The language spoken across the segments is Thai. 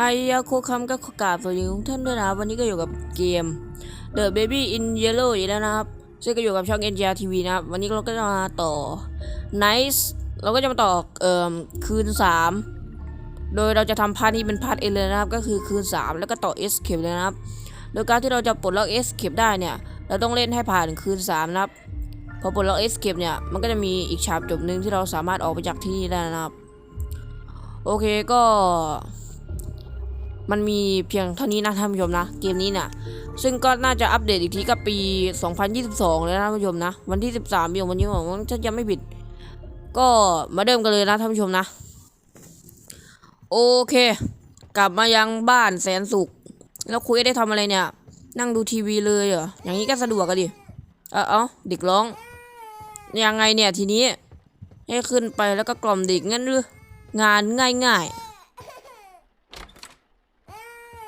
ไฮยาโคคัมก็ขอกราบสวัสดีทุกท่านด้วยนะครับวันนี้ก็อยู่กับเกม The Baby in Yellow อีกแล้วนะครับซึ่งก็อยู่กับช่อง NGR TV นะครับ วันนี้เราก็จะมาต่อ Nice เราก็จะมาต่อเอ่อคืน 3 โดยเราจะทำพาร์ทนี้เป็นพาร์ทเอเลยนะครับ ก็คือคืน 3 แล้วก็ต่อ Escape เลยนะครับ โดยการที่เราจะปลดล็อก Escape ได้เนี่ย เราต้องเล่นให้ผ่านคืน 3 นะครับ พอปลดล็อก Escape เนี่ย มันก็จะมีอีกฉากจบหนึ่งที่เราสามารถออกไปจากที่นี่ได้นะครับ โอเคก็ มันมีเพียงเท่านี้นะท่านผู้ชมนะ เกมนี้น่ะ ซึ่งก็น่าจะอัปเดตอีกทีก็ปี 2022เลยนะท่านผู้ชมนะ วันที่ 13เดือนวันนี้ผมถ้าจะไม่ผิด ก็มาเริ่มกันเลยนะท่านผู้ชมนะ โอเค กลับมายังบ้านแสนสุข แล้วคุยได้ทำอะไรเนี่ย นั่งดูทีวีเลยเหรอ อย่างนี้ก็สะดวกอะดิ เออเอาเด็กร้อง ยังไงเนี่ยทีนี้ ให้ขึ้นไปแล้วก็กล่อมเด็กงั้นหรืองานง่ายๆ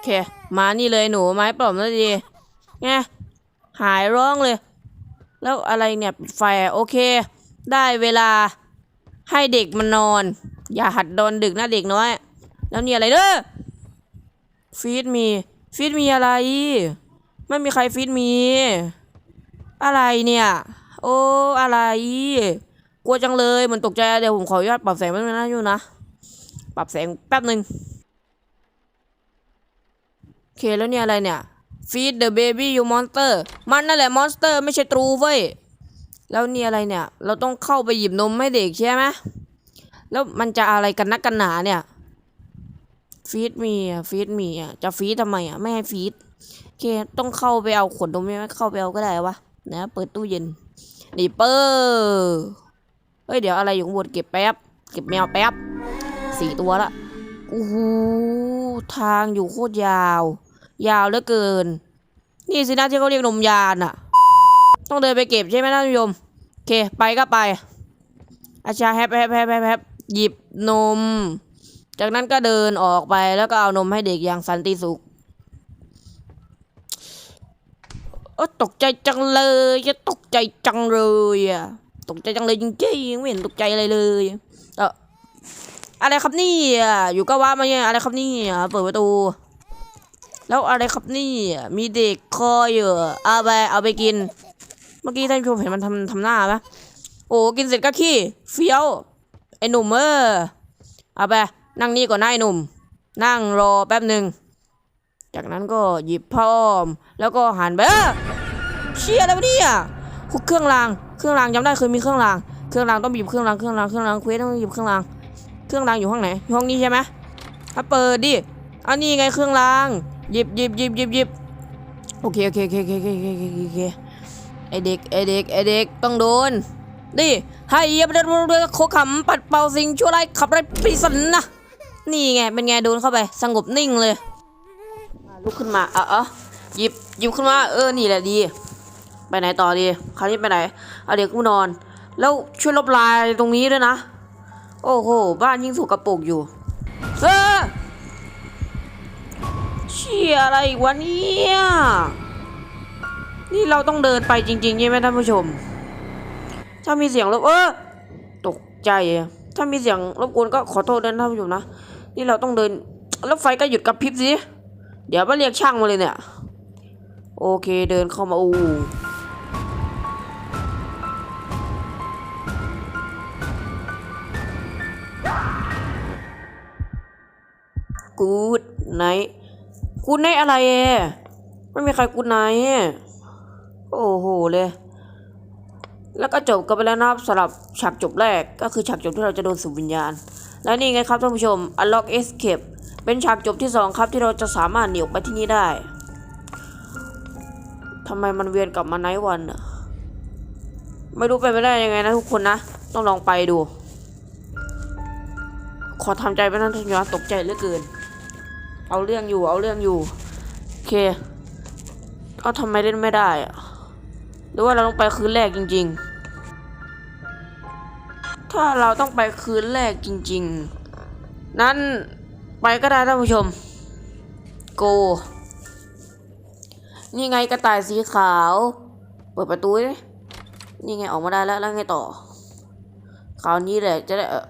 เค มานี่เลยหนูไม้ปลอมแล้วดีไงหายร้องเลย แล้วอะไรเนี่ยไฟโอเค ได้เวลาให้เด็กมันนอน อย่าหัดนอนดึกนะเด็กน้อย แล้วนี่อะไรเด้อฟีดมีฟีดมีอะไร ไม่มีใครฟีดมี อะไรเนี่ย โอ้อะไร กลัวจังเลยเหมันตกใจเดี๋ยวผมขออนุญาตปรับแสงแป๊บนึงนะอยู่นะ ปรับแสงแป๊บหนึ่ง เคแล้วเนี่ยอะไรเนี่ย feed the baby you monster มันนั่นแหละ monster ไม่ใช่ตรูเว้ย แล้วนี่อะไรเนี่ย เราต้องเข้าไปหยิบนมให้เด็กใช่ไหมแล้วมันจะอะไรกันนักกันหนาเนี่ย ฟีดมีอะฟีดมีอะ จะฟีดทำไมอะ ไม่ให้ฟีดโอเค ต้องเข้าไปเอาขวดนมไหมเข้าไปเอาก็ได้วะ นะ เปิดตู้เย็น นี่เปิดเฮ้ย เดี๋ยวอะไรอยู่บนเก็บแป๊บ เก็บแมวแป๊บ สี่ตัวละ โอ้โห ทางอยู่โคตรยาว ยาวเหลือเกิน นี่สินะที่เขาเรียกนมยานอะต้องเดินไปเก็บใช่ไหมท่านผู้ชมโอเคไปก็ไป อาชาแฮปแฮปแฮปแฮปแฮปหยิบนม จากนั้นก็เดินออกไปแล้วก็เอานมให้เด็กอย่างสันติสุขเออตกใจจังเลยจะตกใจจังเลยอะตกใจจังเลยจริงๆไม่เห็นตกใจอะไรเลยเอออะไรครับนี่อะอยู่ก็ว่ามาเนี่ยอะไรครับนี่อะเปิดประตู แล้วอะไรครับนี่มีเด็กคอยอยู่เอาไปเอาไปกิน เมื่อกี้ท่านผู้ชมเห็นมันทำทำหน้าปะโอ้กินเสร็จก็ขี้เฟี้ยวไอ้หนุ่มเออเอาไปนั่งนี่ก่อนนะไอ้หนุ่ม นั่งรอแป๊บหนึ่งจากนั้นก็หยิบผ้าอ้อม แล้วก็หันไปเออเชี่ยอะไรวะเนี่ยเครื่องราง เครื่องรางจำได้เคยมีเครื่องราง เครื่องรางต้องหยิบเครื่องราง เครื่องราง เครื่องรางเควสต้องหยิบเครื่องราง เครื่องรางอยู่ห้องไหนห้องนี้ใช่ไหมถ้าเปิดดิ อันนี้ไงเครื่องราง หยิบหยิบหยิบหยิบหยิบโอเคโอเคโอเคโอเคโอเคโอเคโอเคไอเด็กไอเด็กไอเด็กต้องโดนดิให้เยียบเดือดโคขำปัดเป่าสิ่งชั่วร้ายขับไล่ปีศาจนะนี่ไงเป็นไงโดนเข้าไปสงบนิ่งเลยลุกขึ้นมาเออเออหยิบหยิบขึ้นมาเออนี่แหละดี ไปไหนต่อดีคราวนี้ไปไหนเอาเด็กกูนอน แล้วช่วยลบลายตรงนี้ด้วยนะ โอ้โหบ้านยิ่งสกปรกอยู่เชี่ยอะไรอีกวะเนี่ย นี่เราต้องเดินไปจริงๆใช่ไหมท่านผู้ชม ถ้ามีเสียงรบเออตกใจถ้ามีเสียงรบกวนก็ขอโทษด้วยนะท่านผู้ชมนะ นี่เราต้องเดิน แล้วไฟก็หยุดกระพริบสิ เดี๋ยวมาเรียกช่างมาเลยเนี่ย โอเคเดินเข้ามาอู้กูดไน กูดไนอะไรเอ่ไม่มีใครกูดไนโอ้โหเลย แล้วก็จบกันไปแล้วนะครับสำหรับฉากจบแรกก็คือฉากจบที่เราจะโดนสู่วิญญาณ และนี่ไงครับท่านผู้ชม Unlock Escape เป็นฉากจบที่สองครับที่เราจะสามารถหนีออกไปที่นี่ได้ทำไมมันเวียนกลับมาไนท์วันอะไม่รู้ไปนไม่ได้ยังไงนะทุกคนนะ ต้องลองไปดู ขอทำใจไปนั่นทีนะตกใจเหลือเกิน เอาเรื่องอยู่เอาเรื่องอยู่โอเคเอาทำไมเล่นไม่ได้อะหรือว่าเราต้องไปคืนแรกจริง ๆ ถ้าเราต้องไปคืนแรกจริง ๆ นั้นไปก็ได้ท่านผู้ชม โก นี่ไงกระต่ายสีขาว เปิดประตูดินี่ไงออกมาได้แล้วแล้วไงต่อ คราวนี้แหละจะได้เออ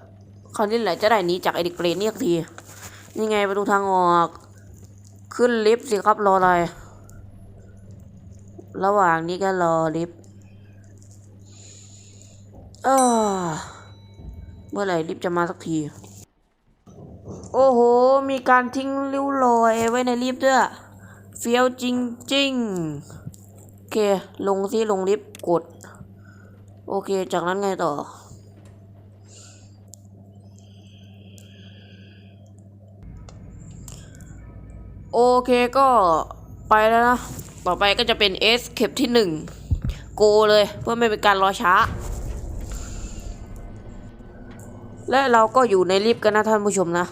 คราวนี้แหละจะได้หนีจากไอเด็กเปรตนี่สักที นี่ไงประตูทางออก ขึ้นลิฟต์สิครับรออะไร ระหว่างนี้ก็รอลิฟต์เออเมื่อไหร่ลิฟต์จะมาสักที โอ้โห มีการทิ้งริ้วรอยไว้ในลิฟต์ด้วยเฟี้ยวจริงๆโอเค ลงสิลงลิฟต์กด โอเค จากนั้นไงต่อ โอเคก็ไปแล้วนะ ต่อไปก็จะเป็นเอสเข็บที่หนึ่งโกเลยเพื่อไม่เป็นการรอช้า และเราก็อยู่ในลิฟต์กันนะท่านผู้ชมนะ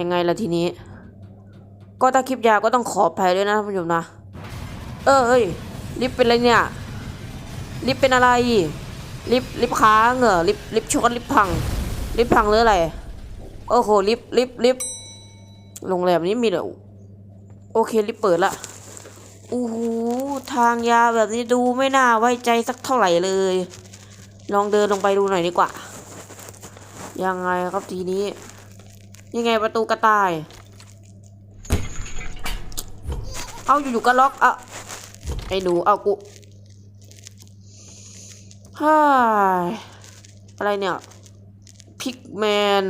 ยังไงล่ะทีนี้ ก็ถ้าคลิปยาวก็ต้องขออภัยด้วยนะท่านผู้ชมนะ เออเฮ้ยลิฟต์เป็นอะไรเนี่ย ลิฟต์เป็นอะไร ลิฟต์ลิฟต์ค้างเหรอลิฟต์ลิฟต์ชนลิฟต์พัง ลิฟต์พังหรืออะไร โอ้โหลิฟต์ลิฟต์ลิฟต์โรงแรมนี้มีเหรอ โอเคลิฟต์เปิดละโอ้โหทางยาวแบบนี้ดูไม่น่าไว้ใจสักเท่าไหร่เลย ลองเดินลงไปดูหน่อยดีกว่า ยังไงครับทีนี้ ยังไงประตูกระต่าย เอาอยู่ๆก็ล็อกอะไอ้หนูเอากูฮ่าอะไรเนี่ยพิกแมน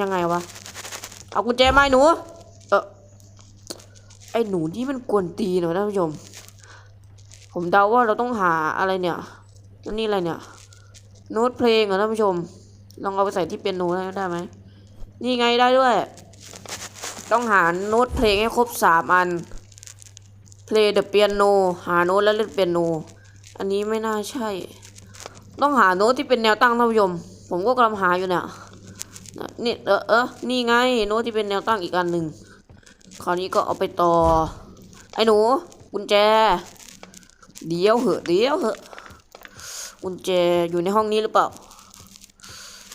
ยังไงวะ เอากุญแจไมาให้หนู อ้หนูนี่มันกวนตีนเหรอท่านผู้ชม ผมเดาว่าเราต้องหาอะไรเนี่ยแล้วนี่อะไรเนี่ยโน้ตเพลงเหรอท่านผู้ชม ลองเอาไปใส่ที่เปียโนได้ได้ไหมนี่ไงได้ด้วย ต้องหาโน้ตเพลงให้ครบสามอัน play the piano หาโน้ตแล้วเล่นเปียโน อันนี้ไม่น่าใช่ ต้องหาโน้ตที่เป็นแนวตั้งท่านผู้ชม ผมก็กำลังหาอยู่เนี่ยนะนี่เออเออนี่ไงโน้ตที่เป็นแนวตั้งอีกอันหนึ่ง คราวนี้ก็เอาไปต่อ ไอ้หนูกุญแจ เดี๋ยวเหอะเดี๋ยวเหอะกุญแจอยู่ในห้องนี้หรือเปล่า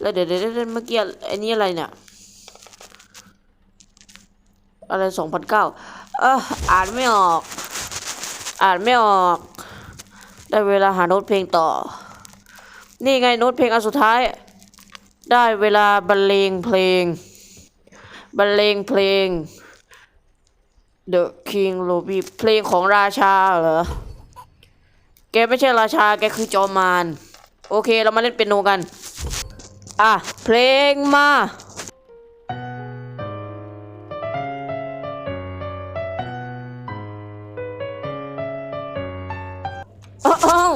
แล้วเดี๋ยวเดี๋ยวเดี๋ยวเมื่อกี้ไอ้นี่อะไรเนี่ย อะไรสองพันเก้าเอออ่านไม่ออก อ่านไม่ออก ได้เวลาหาโน้ตเพลงต่อ นี่ไงโน้ตเพลงอันสุดท้าย ได้เวลาบรรเลงเพลง บรรเลงเพลง The King Ruby เพลงของราชาเหรอ แกไม่ใช่ราชา แกคือจอมมาร โอเค เรามาเล่นเปียโนกัน อะ เพลงมาอ้าว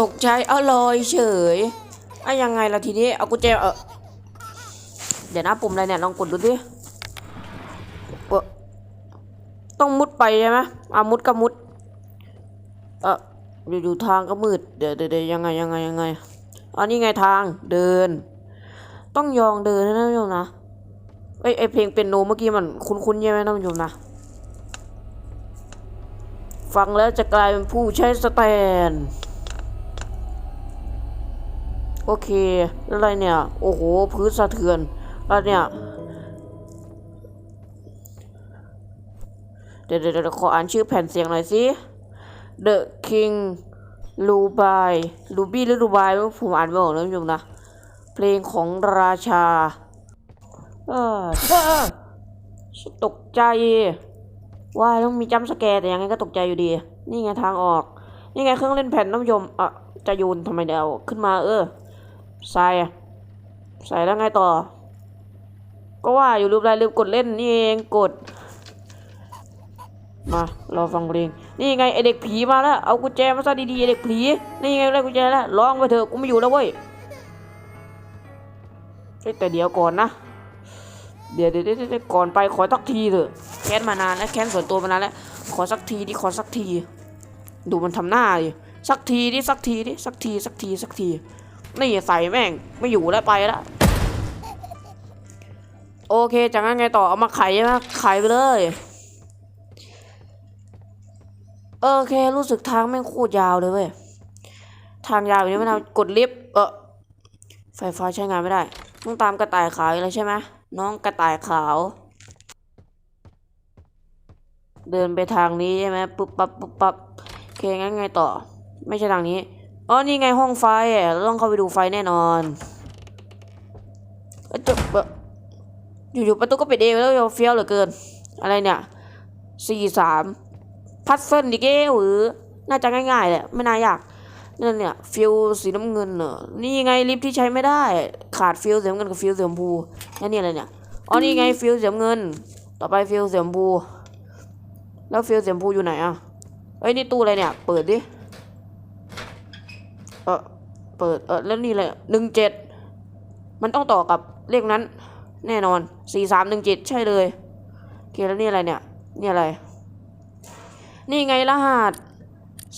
ตกใจอร่อยเฉยอะยังไงล่ะทีนี้ เอากุญแจเออเดี๋ยวนะปุ่มอะไรเนี่ย ลองกดดูดิเออ ต้องมุดไปใช่ไหมอะมุดก็มุด เอออยู่ทางก็มืด เดี๋ยวเดี๋ยวยังไงยังไงยังไงอันนี้ไงทางเดิน ต้องยองเดินนะท่านผู้ชมนะไอไอเพลงเป็นโนเมื่อกี้มันคุ้นๆใช่ไหมท่านผู้ชมนะ ฟังแล้วจะกลายเป็นผู้ใช้สแตน โอเค อะไรเนี่ย โอ้โห พื้นสะเทือน แล้วเนี่ย เดี๋ยวเดี๋ยวเดี๋ยวขออ่านชื่อแผ่นเสียงหน่อยสิ The King ลูบายลูบี้หรือลูบายผมอ่านไม่ออกนะคุณผู้ชมนะ เพลงของราชาเออตกใจ ว่าต้องมีจัมสแกร์แต่ยังไงก็ตกใจอยู่ดี นี่ไงทางออก นี่ไงเครื่องเล่นแผ่นน้ำยมอะจะโยนทำไมเดี๋ยวขึ้นมาเออ ใส่ใส่แล้วไงต่อ ก็ว่าอยู่ลืมอะไรลืมกดเล่นนี่เองกด มารอฟังเพลงนี่ไงไอเด็กผีมาแล้วเอากุญแจมาซะดีๆไอเด็กผีนี่ไงได้กุญแจแล้วร้องไปเถอะกูไม่อยู่แล้วเว้ยเอ้แต่เดี๋ยวก่อนนะเดี๋ยวเดี๋ยวเดี๋ยวก่อนไปขอสักทีเถอะแค้นมานานแล้วแค้นส่วนตัวมานานแล้วขอสักทีดิขอสักที ดูมันทำหน้าดิสักทีดิสักทีดิสักทีสักทีสักที นี่ใส่แม่งไม่อยู่แล้วไปแล้วโอเคจากนั้นไงต่อเอามาไขใช่ไหมไขไปเลย โอเค รู้สึกทางไม่คตรยาวเลยเว้ย ทางยาวอย่างนี้ไม่นากดลิฟต์เออไฟฟ้าใช้งานไม่ได้ ต้องตามกระต่ายขาวอะไรใช่ไหมน้องกระต่ายขาว เดินไปทางนี้ใช่ไหมปุ๊บปั๊บปุ๊บปั๊บโอเคงั้นไงต่อ ไม่ใช่ทางนี้อ๋อนี่ไงห้องไฟเราต้องเข้าไปดูไฟแน่นอนอจบอยู่ๆประตูก็ปิดเองแล้วเฟี้ยวเหลือเกิน อะไรเนี่ยสี่สาม พัดเส้นดิเกหรือน่าจะง่ายๆแหละไม่น่ายากนั่นเนี่ยฟิลสีน้ำเงินเนอะนี่ไงลิฟที่ใช้ไม่ได้ ขาดฟิลสีน้ำเงินกับฟิลสีชมพูนี่นี่อะไรเนี่ยอ๋อนี่ไงฟิลสีน้ำเงิน ต่อไปฟิลสีชมพูแล้วฟิลสีชมพูอยู่ไหนอะเอ้ยนี่ตู้อะไรเนี่ยเปิดดิเออเปิดเออแล้วนี่อะไรหนึ่งเจ็ดมันต้องต่อกับเลขนั้น แน่นอนสี่สามหนึ่งเจ็ดใช่เลยโอเคแล้วนี่อะไรเนี่ยนี่อะไร นี่ไงรหัส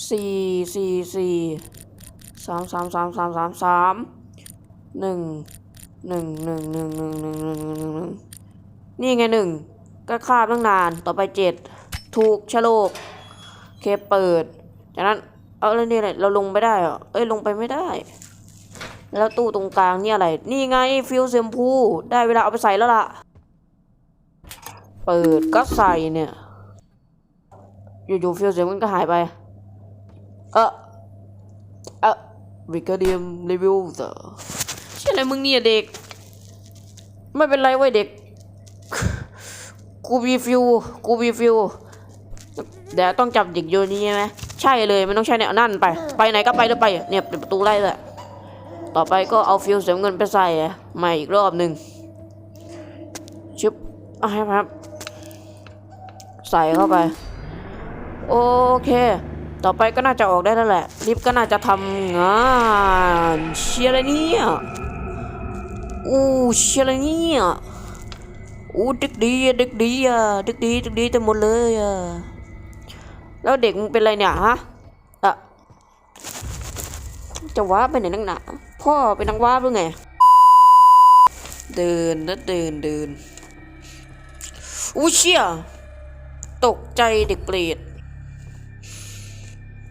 สี่สี่สี่สามสามสามสามสามสามหนึ่งหนึ่งหนึ่งหนึ่งหนึ่งหนึ่งหนึ่งหนึ่งหนึ่งนี่ไงหนึ่งก็คาบตั้งนานต่อไปเจ็ดถูกชะโลกเคเปิด จากนั้นเอาแล้วนี่อะไรเราลงไม่ได้เหรอเอ้ยลงไปไม่ได้ แล้วตู้ตรงกลางนี่อะไร นี่ไงฟิวเซมพูได้เวลาเอาไปใส่แล้วล่ะ เปิดก็ใส่เนี่ย อยู่ๆฟิวเสียงมันก็หายไป เออเออวิกเดียมรีวิวเตอร์ใช่อะไรมึงเนี่ยเด็ก ไม่เป็นไรเว้ยเด็ก กูมีฟิวกูมีฟิวเดี๋ยวต้องจับเด็กโยนี้ใช่ไหมใช่เลยมันต้องใช่เนี่ยนั่นไป ไปไหนก็ไปแล้วไป เนี่ยปประตูไล่เลยต่อไปก็เอาฟิวเสียเงินไปใส่ใหม่อีกรอบหนึ่งชิบอะไครับ ใส่เข้าไป โอเค ต่อไปก็น่าจะออกได้แล้วแหละ ลิฟก็น่าจะทำงานเชียร์อะไรเนี่ยอู้เชียร์อะไรเนี่ยอู้ดึกดีดึกดีอะดึกดีดึกดีแต่หมดเลยอะแล้วเด็กมึงเป็นไรเนี่ยฮะอะจะว้าไปไหนนักหนาพ่อเป็นนักว้าหรือไงเดินนะเดินเดินอู้เชี่ยตกใจเด็กเปรต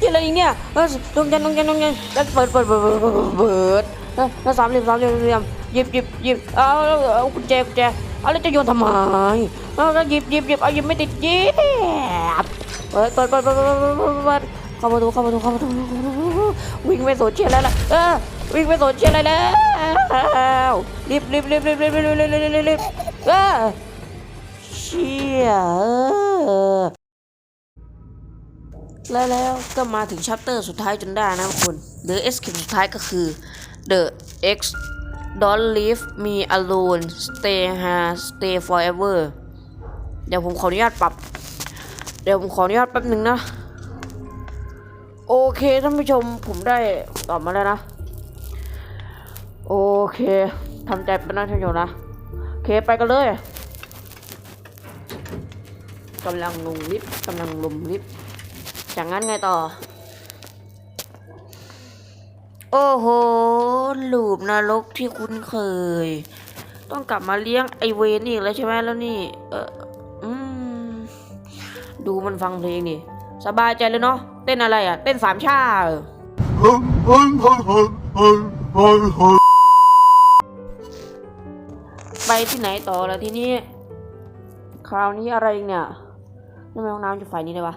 เออดวงจันทร์ดวงจันทร์ดวงจันแล้วเปิดเปิดเปิดเปิดเปิดเออแล้วสามเหลี่ยมสามเหลี่ยมสามเหลี่ยมหยิบหยิบหยิบเอาเอากุญแจกุญแจเอาแล้วจะโยนทำไมเอาแล้วหยิบหยิบหยิบเอาหยิบไม่ติดหยิบเปิดเปิดเปิดเปิดเปิดเปิดเปิดเปิดเข้าประตูเข้าประตูเข้าประตูวิ่งไปโซเชียลแล้วล่ะเออวิ่งไปโซเชียลเลยแล้วรีบรีบรีบรีบรีบรีบรีบรีบรีบรีบเออเชี่ย แล้วแล้วก็มาถึงชัปเตอร์สุดท้ายจนได้นะทุกคน The X เข็มสุดท้ายก็คือ The X Don't leave me alone stay here stay forever เดี๋ยวผมขออนุญาตปรับ เดี๋ยวผมขออนุญาตแป๊บหนึ่งนะ โอเคท่านผู้ชมผมได้ตอบมาแล้วนะ โอเคทำใจเป็นนะท่านผู้ชมนะ โอเคไปกันเลยกำลังลงลิฟต์กำลังลงลิฟต์ จากนั้นไงต่อ โอ้โห หลูปนรกที่คุ้นเคย ต้องกลับมาเลี้ยงไอเวนอีกแล้วใช่ไหมแล้วนี่ เอออืมดูมันฟังเพลงนี่สบายใจเลยเนาะ เต้นอะไรอะ เต้นสามชาไปที่ไหนต่อแล้วทีนี้ คราวนี้อะไรเนี่ยทำไมห้องน้ำจะไฟนี้ได้ปะ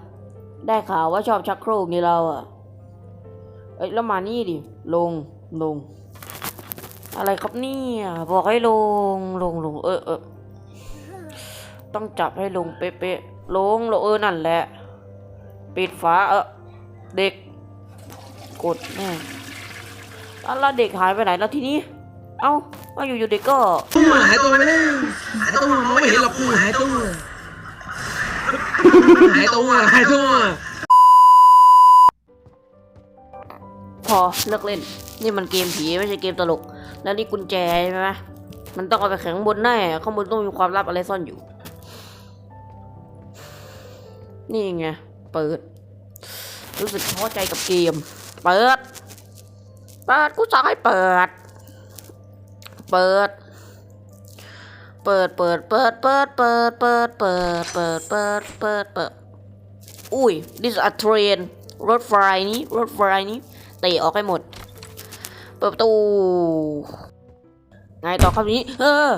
ได้ข่าวว่าชอบชักโครกนี่เราอะเอ้ยแล้วมานี่ดิ ลง ลง อะไรครับเนี่ยบอกให้ลง ลง ลง เออเออต้องจับให้ลงเป๊ะๆ ลงลงเออ นั่นแหละ ปิดฝา เออ เด็ก กดแน่แล้วเด็กหายไปไหนแล้วทีนี้ เอ้าว่าอยู่อยู่ๆเด็กก็หายตัวไปแล้วหายตัวมองไม่เห็นหรอกหายตัว หายตัวหายตัวพอเลิกเล่น นี่มันเกมผีไม่ใช่เกมตลก แล้วนี่กุญแจใช่ไหมมันต้องเอาไปแข็งบนแน่ข้างบนต้องมีความลับอะไรซ่อนอยู่ นี่ไง เปิด รู้สึกท้อใจกับเกม เปิด เปิด กูสั่งให้เปิด เปิด เปิดเปิดเปิดเปิดเปิดเปิดเปิดเปิดเปิดเปิดเปิดอุ้ย this a train รถไฟนี้รถไฟนี้เตะออกให้หมด เปิดประตูไงต่อครับนี้ เออ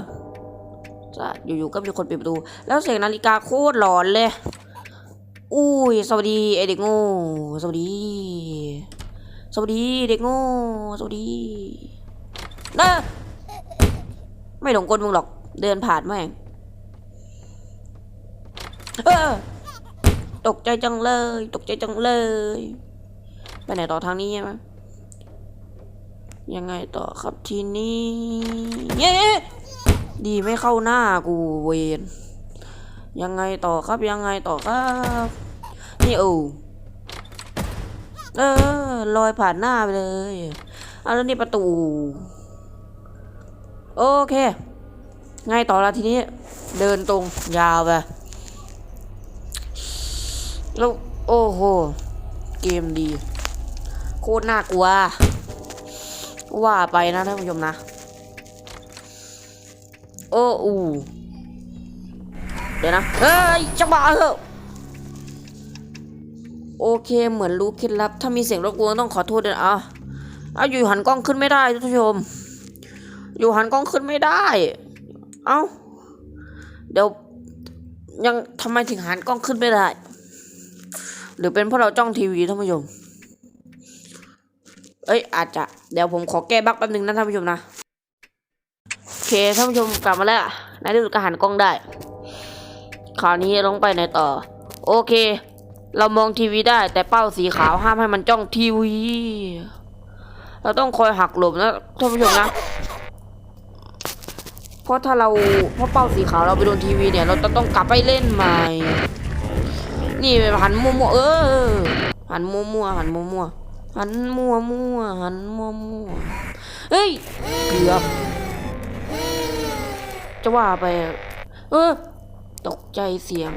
จะอยู่ๆก็มีคนปิดประตู แล้วเสียงนาฬิกาโคตรหลอนเลย อุ้ย สวัสดีไอเด็กโง่สวัสดี สวัสดีเด็กโง่สวัสดีเด้อไม่หลงกลมึงหรอก เดินผ่านแม่งเออตกใจจังเลย ตกใจจังเลย ไปไหนต่อทางนี้ใช่ไหมยังไงต่อครับทีนี้เย้ดีไม่เข้าหน้ากูเวนยังไงต่อครับยังไงต่อครับนี่โอ้เออลอยผ่านหน้าไปเลยเอาแล้วนี่ประตู โอเค ไงต่อละทีนี้ เดินตรงยาวไปแล้วโอ้โห เกมดี โคตรน่ากลัว ว่าไปนะท่านผู้ชมนะ โอ้อูเดี๋ยวนะ เฮ้ยจังหวะเหอะโอเคเหมือนรู้เคล็ดลับ ถ้ามีเสียงรบกวนต้องขอโทษด้วยอะอะอยู่หันกล้องขึ้นไม่ได้ท่านผู้ชม อยู่หันกล้องขึ้นไม่ได้ เอ้า เดี๋ยวยังทำไมถึงหันกล้องขึ้นไม่ได้ หรือเป็นเพราะเราจ้องทีวีท่านผู้ชม เอ้ยอาจจะ เดี๋ยวผมขอแก้บั๊กแป๊บนึงนะท่านผู้ชมนะ โอเคท่านผู้ชมกลับมาแล้วในที่สุดก็หันกล้องได้ คราวนี้ลงไปไหนต่อ โอเค เรามองทีวีได้แต่เป้าสีขาวห้ามให้มันจ้องทีวี เราต้องคอยหักหลบนะท่านผู้ชมนะ เพราะถ้าเราเพราะเป้าสีขาวเราไปโดนทีวีเนี่ย เราจะต้องกลับไปเล่นใหม่ นี่หันมัวมัวเออ หันมัวมัวหันมัวมัวหันมัวมัวหันมัวมัวเฮ้ยเกือบจะว่าไป เออ ตกใจเสียง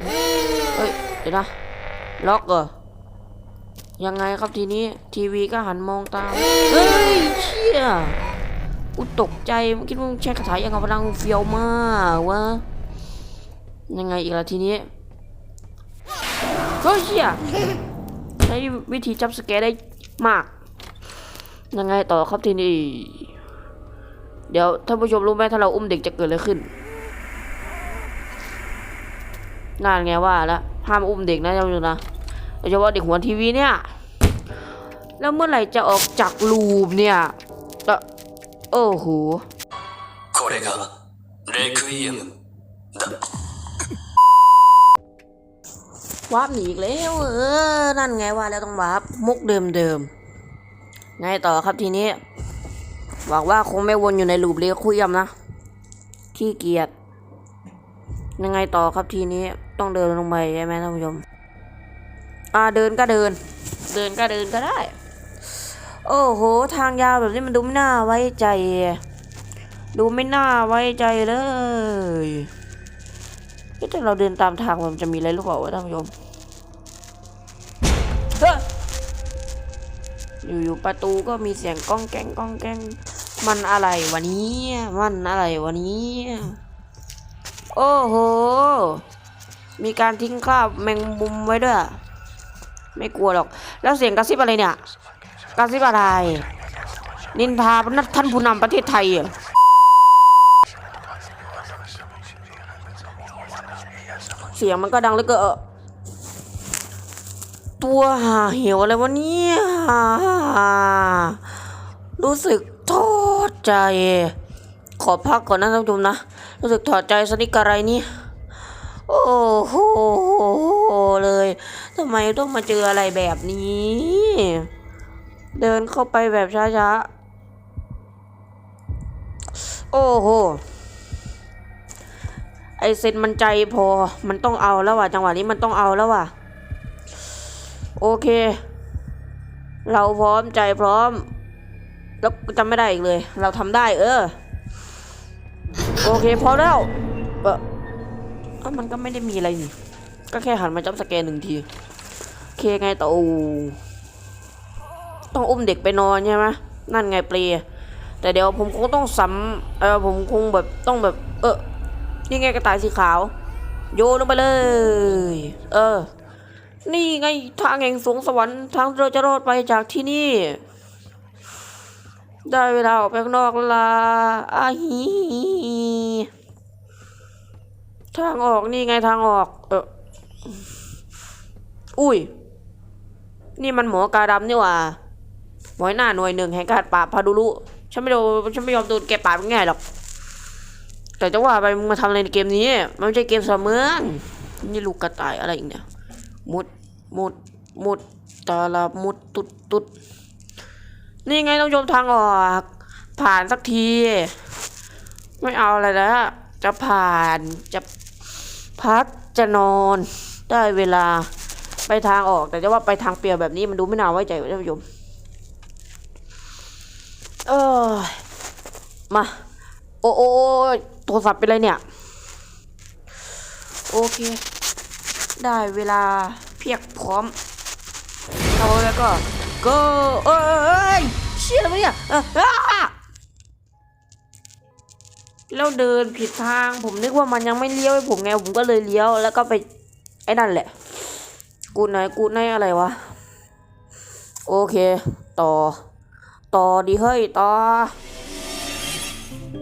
เฮ้ย เดี๋ยวนะ ล็อกเหรอ ยังไงครับทีนี้ ทีวีก็หันมองตาม เฮ้ย เชี่ย อุยตกใจเมื่อกี้มึงใช้คาถาอยังกับพลังเฟียวมากวะยังไงอีกล่ะทีนี้ก็เชี่ยใช้วิธีจับสแกร์ได้มาก ยังไงต่อครับทีนี้ เดี๋ยวท่านผู้ชมรู้ไหมถ้าเราอุ้มเด็กจะเกิดอะไรขึ้นนั่นไงว่าแล้วห้ามอุ้มเด็กนะท่านผู้ชมนะโดยเฉพาะเด็กหัวทีวีเนี่ย แล้วเมื่อไหร่จะออกจากลูปเนี่ยเอ่อ โอ้โห これがレクイエムだ วาร์ปหนีอีกแล้วเออ นั่นไงว่าแล้วต้องวาร์ปมุกเดิมเดิมๆไงต่อครับทีนี้หวังว่าคงไม่วนอยู่ในลูปเรียคุยยำนะขี้เกียจยังไงต่อครับทีนี้ต้องเดินลงไปใช่ไหมท่านผู้ชม อ่าเดินก็เดิน เดินก็เดินก็ได้ โอ้โห ทางยาวแบบนี้มันดูไม่น่าไว้ใจ ดูไม่น่าไว้ใจเลยก็ถ้าเราเดินตามทางมันจะมีอะไรหรือเปล่าวะท่านผู้ชมอยู่ๆประตูก็มีเสียงก้องแกงก้องแกงมันอะไรวะนี้มันอะไรวะนี้ โอ้โห มีการทิ้งคราบแมงมุมไว้ด้วย ไม่กลัวหรอก แล้วเสียงกระซิบอะไรเนี่ย กระซิบอะไร นินทานัท่านผู้นำประเทศไทยเหรอเสียงมันก็ดังเหลยก็ตัวหาเหี่ยวอะไรวะเนี่ยรู้สึกทอดใจ ขอพักก่อนนะท่านผู้ชมนะ รู้สึกถอดใจสนิกอะไรนี่โอ้โหเลยทำไมต้องมาเจออะไรแบบนี้ เดินเข้าไปแบบช้าๆ โอ้โห ไอเซนมันใจพอ มันต้องเอาแล้วว่ะ จังหวะนี้มันต้องเอาแล้วว่ะ โอเค เราพร้อมใจพร้อม แล้วจำไม่ได้อีกเลย เราทำได้เออ โอเคพอแล้ว เออเอ้ามันก็ไม่ได้มีอะไรนี่ ก็แค่หันมาจับสแกนหนึ่งที โอเคไงต่อ ต้องอุ้มเด็กไปนอนใช่ไหมนั่นไงเปลแต่เดี๋ยวผมคงต้องซ้ำเออผมคงแบบต้องแบบ เออนี่ไงกระต่ายสีขาว โยนลงไปเลย เออ นี่ไงทางแห่งสวงสวรรค์ทางเราจะรอดไปจากที่นี่ ได้เวลาออกไปข้างนอกแล้วลาอาฮีทางออกนี่ไงทางออก เอออุ้ย นี่มันหมอกาดำนี่หว่า หมอยหน้าหน่วยหนึ่งแห่งการปราบพาดุรุฉันไม่โดนฉันไม่ยอมโดนแกปราบง่ายหรอก แต่จะว่าไปมึงมาทำอะไรในเกมนี้ มันไม่ใช่เกมเสมืองนี่ลูกกระต่ายอะไรอีกเนี่ย มุด มุด มุด ตาลามุด ตุดตุดนี่ไงต้องยมทางออก ผ่านสักที ไม่เอาอะไรแล้ว จะผ่าน จะพัก จะนอน ได้เวลาไปทางออก แต่จะว่าไปทางเปลี่ยวแบบนี้มันดูไม่น่าไว้ใจท่านผู้ชม เออมา โอ้โอ้โทรศัพท์เป็นไรเนี่ย โอเค ได้เวลาเพียกพร้อมเอาแล้วก็ go เอ้ยเชี่ยอะไรเนี่ยเอ้ออ้าแล้วเดินผิดทาง ผมนึกว่ามันยังไม่เลี้ยวให้ผมไง ผมก็เลยเลี้ยว แล้วก็ไป ไอ้นั่นแหละ กูไหน กูไหนอะไรวะ โอเค ต่อ ต่อดีเฮ้ยต่อ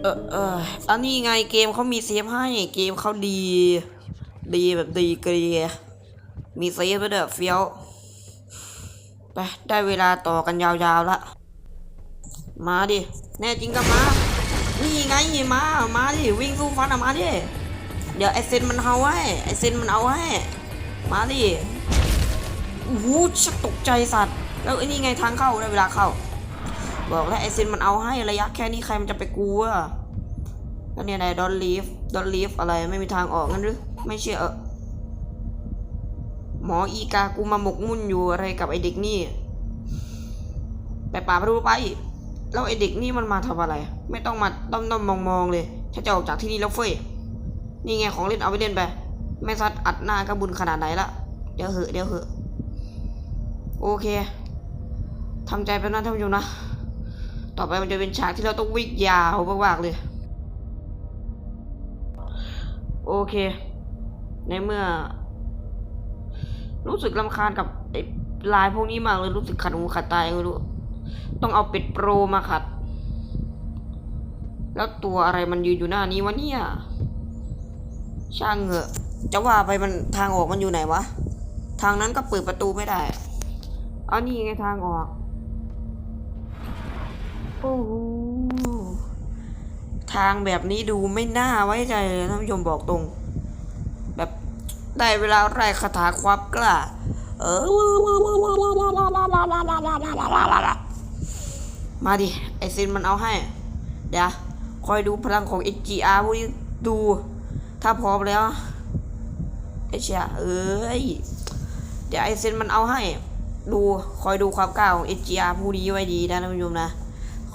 เออเอออันนี้ไงเกมเขามีเซฟให้เกมเขาดี ดีแบบดีเกรียมีเซฟด้วเด้อเฟี้ยวไปได้เวลาต่อกันยาวๆละมาดิแน่จริงก็มา นี่ไงมามาดิวิ่งสู้ฟันอะมาดิเดี๋ยวไอเซนมันเอาไว้ไอเซนมันเอาไว้มาดิโอ้โหชักตกใจสัตว์ แล้วไอ้นี่ไงทางเข้าได้เวลาเข้า บอกแล้วไอเซนมันเอาให้ระยะแค่นี้ใครมันจะไปกลัวแล้วเนี่ยไหนดอนลีฟดอนลีฟอะไรไม่มีทางออกงั้นหรือไม่เชื่อหมออีกากูมาหมกมุ่นอยู่อะไรกับไอเด็กนี่ไปป่าไปดูไป แล้วไอเด็กนี่มันมาทำอะไร ไม่ต้องมาด้อมด้อมมองมองเลยฉันจะออกจากที่นี่แล้วเฟ้ยนี่ไงของเล่นเอาไปเล่นไป ไม่ซัดอัดหน้าก็บุญขนาดไหนละเดี๋ยวเหอะเดี๋ยวเหอะโอเคทำใจไปนั้นท่านผู้ชมนะ ต่อไปมันจะเป็นฉากที่เราต้องวิ่งยาวมากๆเลย โอเค ในเมื่อ รู้สึกลำคาญกับไอ้ลายพวกนี้มากเลยรู้สึกขัดหูขัดตายไม่รู้ต้องเอาเป็ดโปรมาขัด แล้วตัวอะไรมันยืนอยู่หน้านี้วะเนี่ย ช่างเหอะ จะว่าไปมันทางออกมันอยู่ไหนวะ ทางนั้นก็เปิดประตูไม่ได้ เอานี่ไงทางออก โอ้โหทางแบบนี้ดูไม่น่าไว้ใจเลยท่านผู้ชมบอกตรง แบบได้เวลาไล่คาถาความกล้าเออมาดิ ไอซินมันเอาให้ เดี๋ยว คอยดูพลังของ HGR พวกนี้ดู ถ้าพร้อมแล้วไอเชียเอ้ย เดี๋ยวไอเซนมันเอาให้ ดู คอยดูความกล้าของ HGR ผู้นี้ไว้ดีนะท่านผู้ชมนะ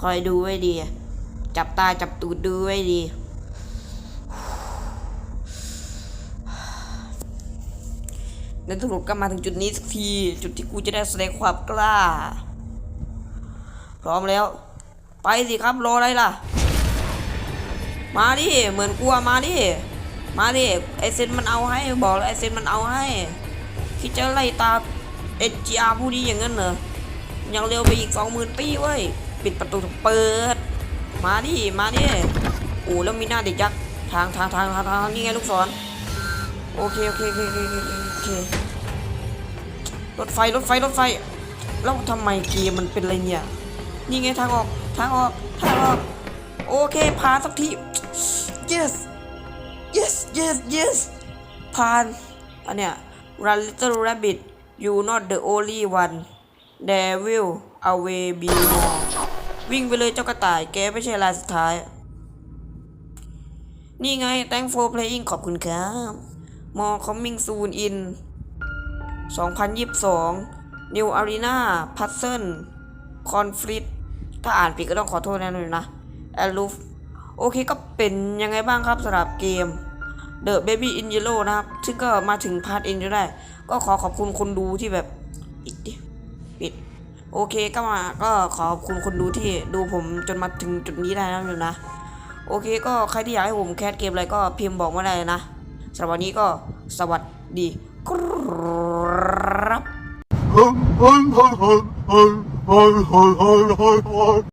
คอยดูไว้ดี จับตาจับตูดดูไว้ดีในที่สุดก็มาถึงจุดนี้สักที จุดที่กูจะได้แสดงความกล้า พร้อมแล้ว ไปสิครับรออะไรล่ะ มาดิ เหมือนกลัวมาดิ มาดิ ไอเซนมันเอาให้ บอกแล้วไอเซนมันเอาให้ คิดจะไล่ตามเอจีอาร์ผู้นี้อย่างนั้นเหรอ ยังเร็วไปอีกสองหมื่นปีเว้ย ปิดประตูเปิด มาดิมาดิโอ้แล้วมีหน้าเด็กยักษ์ทางทางทางทางทางนี่ไงลูกศรโอเคโอเคโอเคโอเคโอเครถไฟรถไฟรถไฟแล้วทำไมเกมมันเป็นอะไรเนี่ยนี่ไงทางออกทางออกทางออกโอเคผ่านสักที yes yes yes yes ผ่านอันเนี้ย run little rabbit you not the only one there will away be more วิ่งไปเลยเจ้ากระต่ายแกไม่ใช่รายสุดท้าย นี่ไง thank for playing ขอบคุณครับ more coming soon in 2022 New Arena Puzzle Conflict ถ้าอ่านผิดก็ต้องขอโทษแน่นอนนะ a l o o f โอเคก็เป็นยังไงบ้างครับสำหรับเกม The Baby in Yellow นะครับ ซึ่งก็มาถึงพาร์ทเอ็นจนได้ ก็ขอขอบคุณคนดูที่แบบ โอเคก็มาก็ขอบคุณคนดูที่ดูผมจนมาถึงจุดนี้ได้นะเดี๋ยวนะ โอเคก็ใครที่อยากให้ผมแคสเกมอะไรก็พิมพ์บอกมาได้นะสำหรับวันนี้ก็สวัสดีครับ